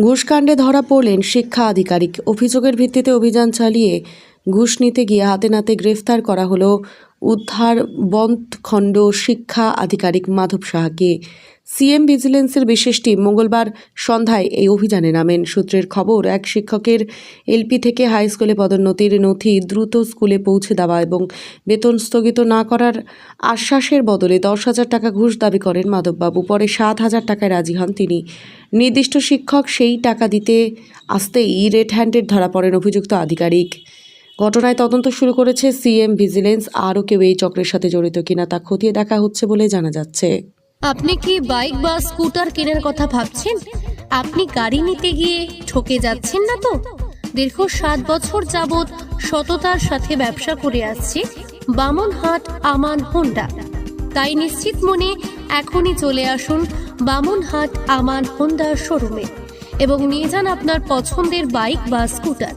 ঘুষকাণ্ডে ধরা পড়লেন শিক্ষা আধিকারিক। অভিযোগের ভিত্তিতে অভিযান চালিয়ে ঘুষ নিতে গিয়ে হাতে নাতে গ্রেফতার করা হলো উদ্ধার বন্ধখণ্ড শিক্ষা আধিকারিক মাধব সাহাকে। সিএম ভিজিলেন্সের বিশেষ টিম মঙ্গলবার সন্ধ্যায় এই অভিযানে নামেন। সূত্রের খবর, এক শিক্ষকের এলপি থেকে হাই স্কুলে পদোন্নতির নথি দ্রুত স্কুলে পৌঁছে দেওয়া এবং বেতন স্থগিত না করার আশ্বাসের বদলে দশ হাজার টাকা ঘুষ দাবি করেন মাধববাবু। পরে সাত হাজার টাকায় রাজি হন তিনি। নির্দিষ্ট শিক্ষক সেই টাকা দিতে আসতেই রেড হ্যান্ডেড ধরা পড়েন অভিযুক্ত আধিকারিক। ঘটনায় তদন্ত শুরু করেছে সিএম ভিজিলেন্স। আরও কেউ এই চক্রের সাথে জড়িত কিনা তা খতিয়ে দেখা হচ্ছে বলে জানা যাচ্ছে। আপনি কি বাইক বা স্কুটার কেনার কথা ভাবছেন? আপনি গাড়ি নিতে গিয়ে ঠকে যাচ্ছেন না তো? দীর্ঘ সাত বছর যাবৎ সততার সাথে ব্যবসা করে আসছে বামনহাট আমান হোন্ডা। তাই নিশ্চিত মনে এখনই চলে আসুন বামনহাট আমান হোন্ডা শোরুমে এবং নিয়ে যান আপনার পছন্দের বাইক বা স্কুটার।